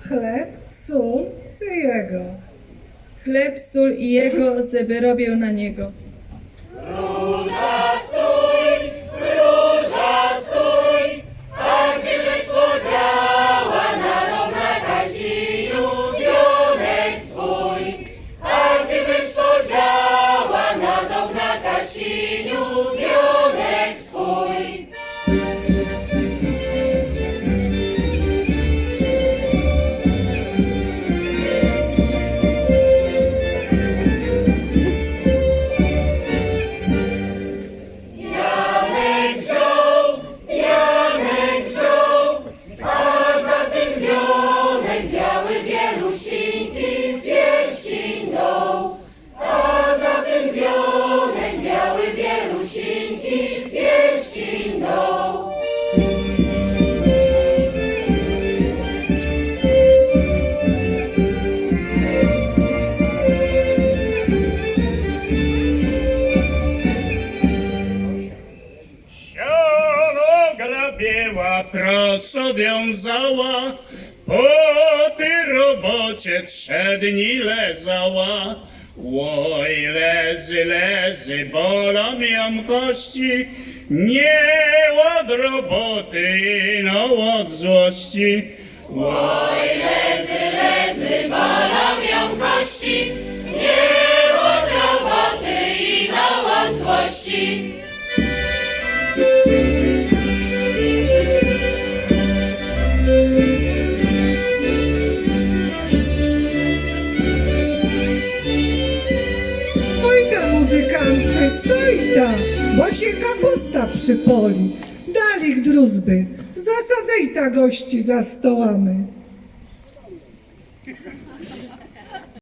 Chleb, sól, ty jego. Chleb, sól i jego zeby robię na niego. Grabiła, proso wiązała, po ty robocie trzy dni lezała. Łoj, lezy, lezy, bolą ją kości, nie od roboty, no od złości. Łoj, Oj stoi ta, bo się kapusta przypoli. Dalik druzby, zasadzaj ta gości za stołami.